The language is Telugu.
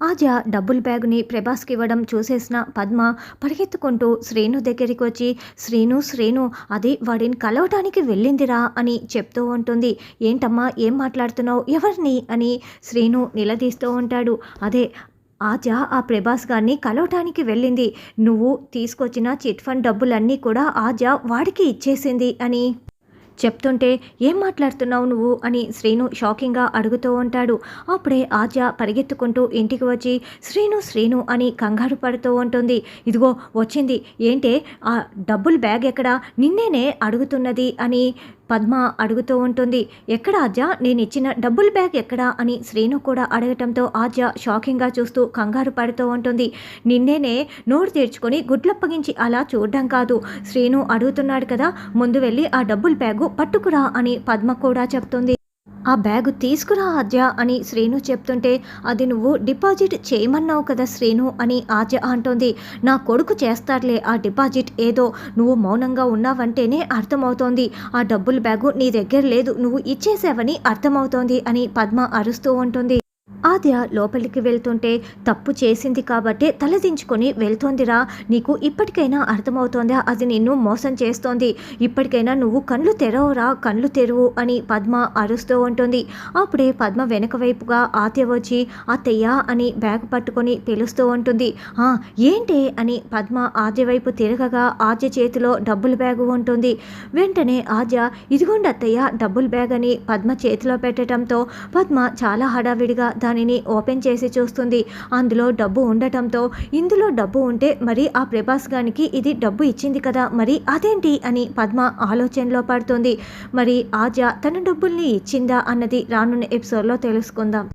ఆద్య డబ్బుల బ్యాగుని ప్రభాస్కి ఇవ్వడం చూసేసిన పద్మ పరిగెత్తుకుంటూ శ్రీను దగ్గరికి వచ్చి శ్రీను శ్రీను అది వాడిని కలవటానికి వెళ్ళిందిరా అని చెప్తూ ఉంటుంది. ఏంటమ్మా ఏం మాట్లాడుతున్నావు? ఎవరిని? అని శ్రీను నిలదీస్తూ ఉంటాడు. అదే ఆజ ఆ ప్రభాస్ గారిని కలవటానికి వెళ్ళింది. నువ్వు తీసుకొచ్చిన చిట్ ఫండ్ డబ్బులన్నీ కూడా ఆజ వాడికి ఇచ్చేసింది అని చెప్తుంటే ఏం మాట్లాడుతున్నావు నువ్వు? అని శ్రీను షాకింగ్గా అడుగుతూ ఉంటాడు. అప్పుడే ఆద్య పరిగెత్తుకుంటూ ఇంటికి వచ్చి శ్రీను శ్రీను అని కంగారు పడుతూ ఉంటుంది. ఇదిగో వచ్చింది. ఏంటే ఆ డబ్బులు బ్యాగ్ ఎక్కడ? నిన్నేనే అడుగుతున్నది అని పద్మ అడుగుతూ ఉంటుంది. ఎక్కడ ఆద్య నేను ఇచ్చిన డబ్బుల్ బ్యాగ్ ఎక్కడా? అని శ్రీను కూడా అడగటంతో ఆద్య షాకింగ్గా చూస్తూ కంగారు పడుతూ ఉంటుంది. నిన్నేనే నోరు తెరుచుకొని గుడ్లప్పగించి అలా చూడడం కాదు. శ్రీను అడుగుతున్నాడు కదా ముందు వెళ్ళి ఆ డబ్బుల్ బ్యాగు పట్టుకురా అని పద్మ కూడా చెప్తుంది. ఆ బ్యాగు తీసుకురా ఆద్య అని శ్రీను చెప్తుంటే అది నువ్వు డిపాజిట్ చేయమన్నావు కదా శ్రీను అని ఆద్య అంటోంది. నా కొడుకు చేస్తాడులే ఆ డిపాజిట్. ఏదో నువ్వు మౌనంగా ఉన్నావంటేనే అర్థమవుతోంది. ఆ డబ్బుల బ్యాగు నీ దగ్గర లేదు. నువ్వు ఇచ్చేసావని అర్థమవుతోంది అని పద్మ అరుస్తూ ఉంటుంది. ఆద్య లోపలికి వెళ్తుంటే తప్పు చేసింది కాబట్టే తలదించుకొని వెళ్తోందిరా. నీకు ఇప్పటికైనా అర్థమవుతోందా? అది నిన్ను మోసం చేస్తోంది. ఇప్పటికైనా నువ్వు కళ్ళు తెరవురా? కళ్ళు తెరువు అని పద్మ అరుస్తూ ఉంటుంది. అప్పుడే పద్మ వెనక వైపుగా ఆద్య వచ్చి అత్తయ్య అని బ్యాగ్ పట్టుకొని పిలుస్తూ ఉంటుంది. ఏంటి? అని పద్మ ఆద్య వైపు తిరగగా ఆద్య చేతిలో డబ్బుల బ్యాగు ఉంటుంది. వెంటనే ఆద్య ఇదిగోండి అత్తయ్య డబ్బుల బ్యాగ్ అని పద్మ చేతిలో పెట్టడంతో పద్మ చాలా హడావిడిగా దానిని ఓపెన్ చేసి చూస్తుంది. అందులో డబ్బు ఉండటంతో ఇందులో డబ్బు ఉంటే మరి ఆ ప్రభాస్ గానికి ఇది డబ్బు ఇచ్చింది కదా మరి అదేంటి అని పద్మ ఆలోచనలో పడుతుంది. మరి ఆజ తన డబ్బుల్ని ఇచ్చిందా అన్నది రానున్న ఎపిసోడ్లో తెలుసుకుందాం.